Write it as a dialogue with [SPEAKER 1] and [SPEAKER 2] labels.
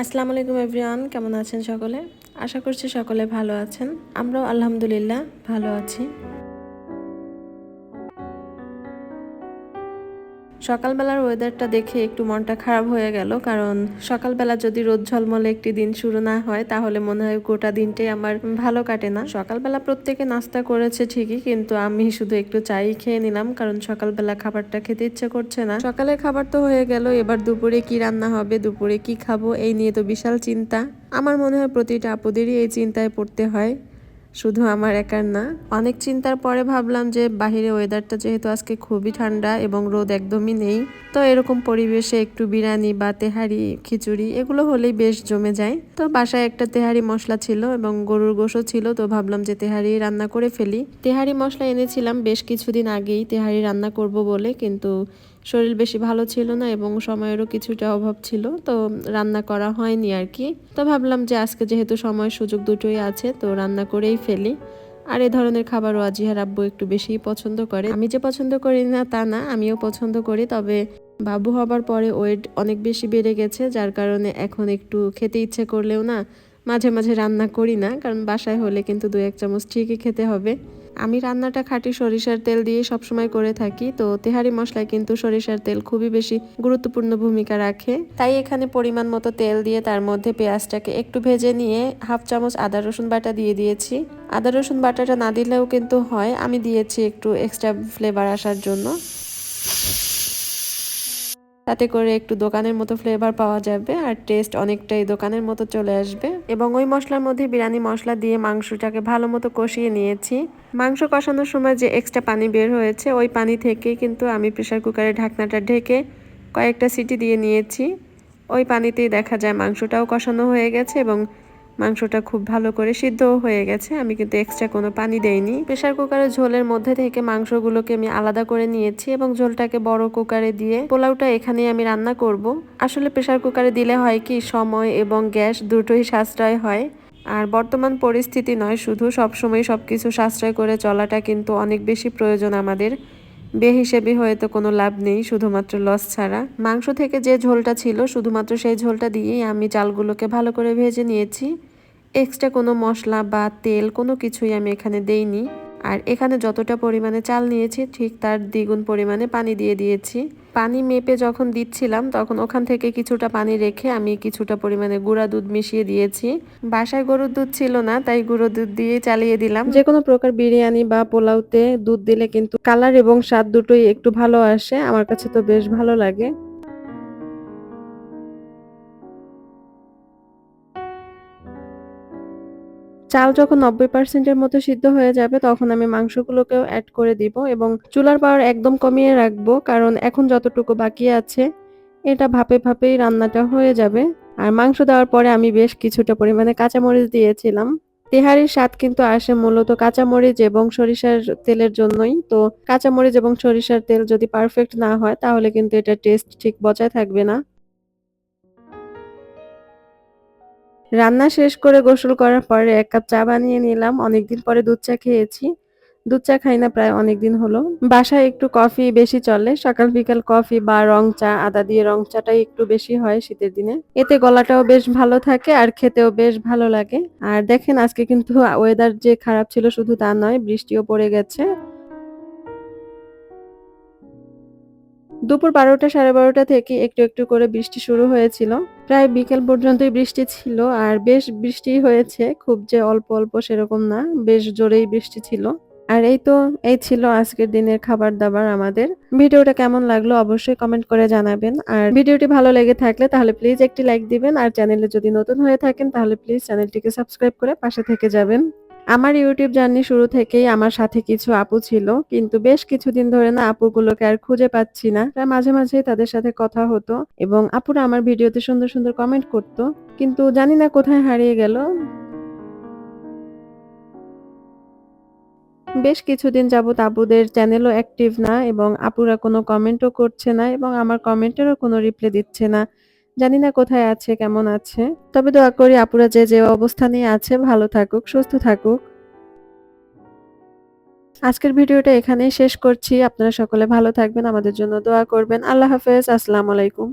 [SPEAKER 1] আসসালামু আলাইকুম এভরিওয়ান, কেমন আছেন সকলে? আশা করছি সকলে ভালো আছেন। আমরাও আলহামদুলিল্লাহ ভালো আছি। সকালবেলার ওয়েদারটা দেখে একটু মনটা খারাপ হয়ে গেল, কারণ সকালবেলা যদি রোদ ঝলমলে একটি দিন শুরু না হয়, তাহলে মনে হয় গোটা দিনটাই আমার ভালো কাটে না। সকালবেলা প্রত্যেকে নাস্তা করেছে ঠিকই, কিন্তু আমি শুধু একটু চাই খেয়ে নিলাম, কারণ সকালবেলা খাবারটা খেতে ইচ্ছে করছে না। সকালের খাবার তো হয়ে গেল, এবার দুপুরে কি রান্না হবে, দুপুরে কি খাব, এই নিয়ে তো বিশাল চিন্তা। আমার মনে হয় প্রতিটা আপুদেরই এই চিন্তায় পড়তে হয়। শুধু আমার একার না, অনেক চিন্তার পরে ভাবলাম যে বাহিরে ওয়েদারটা যেহেতু আজকে খুবই ঠান্ডা এবং রোদ একদমই নেই, তো এরকম পরিবেশে একটু বিরিয়ানি বা তেহারি, খিচুড়ি এগুলো হলেই বেশ জমে যায়। তো বাসায় একটা তেহারি মশলা ছিল এবং গরুর গোশও ছিল, তো ভাবলাম যে তেহারি রান্না করে ফেলি। তেহারি মশলা এনেছিলাম বেশ কিছুদিন আগেই, তেহারি রান্না করব বলে, কিন্তু শরীর বেশি ভালো ছিল না এবং সময়েরও কিছুটা অভাব ছিল, তো রান্না করা হয়নি আর কি। তো ভাবলাম যে আজকে যেহেতু সময় সুযোগ দুটোই আছে, তো রান্না করেই ফেলি। আর এ ধরনের খাবারও আজিহার আব্বু একটু বেশিই পছন্দ করে। আমি যে পছন্দ করি না, তা না, আমিও পছন্দ করি, তবে বাবু হবার পরে ওয়েট অনেক বেশি বেড়ে গেছে, যার কারণে এখন একটু খেতে ইচ্ছে করলেও না, মাঝে মাঝে রান্না করি না, কারণ বাসায় হলে কিন্তু দু এক চামচ ঠিকই খেতে হবে। আমি রান্নাটা খাঁটি সরিষার তেল দিয়ে সবসময় করে থাকি, তো তেহারি মশলায় কিন্তু সরিষার তেল খুবই বেশি গুরুত্বপূর্ণ ভূমিকা রাখে। তাই এখানে পরিমাণ মতো তেল দিয়ে তার মধ্যে পেঁয়াজটাকে একটু ভেজে নিয়ে হাফ চামচ আদা রসুন বাটা দিয়ে দিয়েছি। আদা রসুন বাটাটা না দিলেও কিন্তু হয়, আমি দিয়েছি একটু এক্সট্রা ফ্লেভার আসার জন্য। তাতে করে একটু দোকানের মতো ফ্লেভার পাওয়া যাবে আর টেস্ট অনেকটাই দোকানের মতো চলে আসবে। এবং ওই মশলার মধ্যে বিরিয়ানি মশলা দিয়ে মাংসটাকে ভালো মতো কষিয়ে নিয়েছি। মাংস কষানোর সময় যে এক্সট্রা পানি বের হয়েছে, ওই পানি থেকে কিন্তু আমি প্রেশার কুকারের ঢাকনাটা ঢেকে কয়েকটা সিটি দিয়ে নিয়েছি। ওই পানিতেই দেখা যায় মাংসটাও কষানো হয়ে গেছে এবং মাংসটা খুব ভালো করে সিদ্ধও হয়ে গেছে। আমি কিন্তু এক্সট্রা কোনো পানি দেইনি। প্রেশার কুকারের ঝোলের মধ্যে থেকে মাংসগুলোকে আমি আলাদা করে নিয়েছি এবং ঝোলটাকে বড় কুকারে দিয়ে পোলাওটা এখানে আমি রান্না করব। আসলে প্রেশার কুকারে দিলে হয় কি, সময় এবং গ্যাস দুটোই সাশ্রয় হয়। আর বর্তমান পরিস্থিতি নয়, শুধু সবসময় সব কিছু সাশ্রয় করে চলাটা কিন্তু অনেক বেশি প্রয়োজন আমাদের। বে হিসেবে হয়তো কোনো লাভ নেই, শুধুমাত্র লস ছাড়া। মাংস থেকে যে ঝোলটা ছিল, শুধুমাত্র সেই ঝোলটা দিয়েই আমি চালগুলোকে ভালো করে ভেজে নিয়েছি। এক্সট্রা কোনো মশলা বা তেল কোনো কিছুই আমি এখানে দেইনি। আর এখানে যতটা পরিমাণে চাল নিয়েছি, ঠিক তার দ্বিগুণ পরিমাণে পানি দিয়ে দিয়েছি। পানি মেপে যখন দিচ্ছিলাম, তখন ওখান থেকে কিছুটা পানি রেখে আমি কিছুটা পরিমাণে গুঁড়া দুধ মিশিয়ে দিয়েছি। বাসায় গরুর দুধ ছিল না, তাই গুঁড়ো দুধ দিয়ে চালিয়ে দিলাম। যে কোনো প্রকার বিরিয়ানি বা পোলাওতে দুধ দিলে কিন্তু কালার এবং স্বাদ দুটোই একটু ভালো আসে। আমার কাছে তো বেশ ভালো লাগে। চাল যখন নব্বই পার্সেন্টের মতো সিদ্ধ হয়ে যাবে, তখন আমি মাংসগুলোকেও অ্যাড করে দিব এবং চুলার পাওয়ার একদম কমিয়ে রাখব, কারণ এখন যতটুকু বাকি আছে, এটা ভাপে ভাপেই রান্নাটা হয়ে যাবে। আর মাংস দেওয়ার পরে আমি বেশ কিছুটা পরিমাণে কাঁচামরিচ দিয়েছিলাম। তেহারির স্বাদ কিন্তু আসে মূলত কাঁচামরিচ এবং সরিষার তেলের জন্যই। তো কাঁচামরিচ এবং সরিষার তেল যদি পারফেক্ট না হয়, তাহলে কিন্তু এটা টেস্ট ঠিক বজায় থাকবে না। রান্না শেষ করে গোসল করার পরে এক কাপ চা বানিয়ে নিলাম। অনেকদিন পরে দুধ চা খেয়েছি। দুধ চা খাই না, প্রায় অনেকদিন হলো। বাসায় একটু কফি বেশি চলে। সকাল বিকাল কফি বা রং চা, আদা দিয়ে রং চাটাই একটু বেশি হয় শীতের দিনে। এতে গলাটাও বেশ ভালো থাকে আর খেতেও বেশ ভালো লাগে। আর দেখেন আজকে কিন্তু ওয়েদার যে খারাপ ছিল শুধু তা নয়, বৃষ্টিও পড়ে গেছে। দুপুর বারোটা সাড়ে বারোটা থেকে একটু একটু করে বৃষ্টি শুরু হয়েছিল। প্রায় বিকেল পর্যন্তই বৃষ্টি ছিল আর বেশ বৃষ্টি হয়েছে, খুব যে অল্প অল্প সেরকম না, বেশ জোরেই বৃষ্টি ছিল। আর এই তো, এই ছিল আজকের দিনের খাবার দাবার আমাদের। ভিডিওটা কেমন লাগল অবশ্যই কমেন্ট করে জানাবেন। আর ভিডিওটি ভালো লেগে থাকলে তাহলে প্লিজ একটি লাইক দিবেন। আর চ্যানেলে যদি নতুন হয়ে থাকেন তাহলে প্লিজ চ্যানেলটিকে সাবস্ক্রাইব করে পাশে থেকে যাবেন। আমার ইউটিউব জার্নি শুরু থেকেই আমার সাথে কিছু আপু ছিল, কিন্তু বেশ কিছুদিন ধরে না আপুগুলোকে আর খুঁজে পাচ্ছি না। তাই মাঝে মাঝে তাদের সাথে কথা হতো এবং আপুরা আমার ভিডিওতে সুন্দর সুন্দর কমেন্ট করত, কিন্তু জানি না কোথায় হারিয়ে গেল। বেশ কিছুদিন যাবত আপুদের চ্যানেলও অ্যাক্টিভ না এবং আপুরা কোনো কমেন্টও করছে না এবং আমার কমেন্টেরও কোনো রিপ্লাই দিচ্ছে না। জানি না কোথায় আছে, কেমন আছে। তবে দোয়া করি আপুরা যে যে অবস্থানে আছে, ভালো থাকুক, সুস্থ থাকুক। আজকের ভিডিওটা এখানেই শেষ করছি। আপনারা সকলে ভালো থাকবেন, আমাদের জন্য দোয়া করবেন। আল্লাহ হাফেজ, আসসালামু আলাইকুম।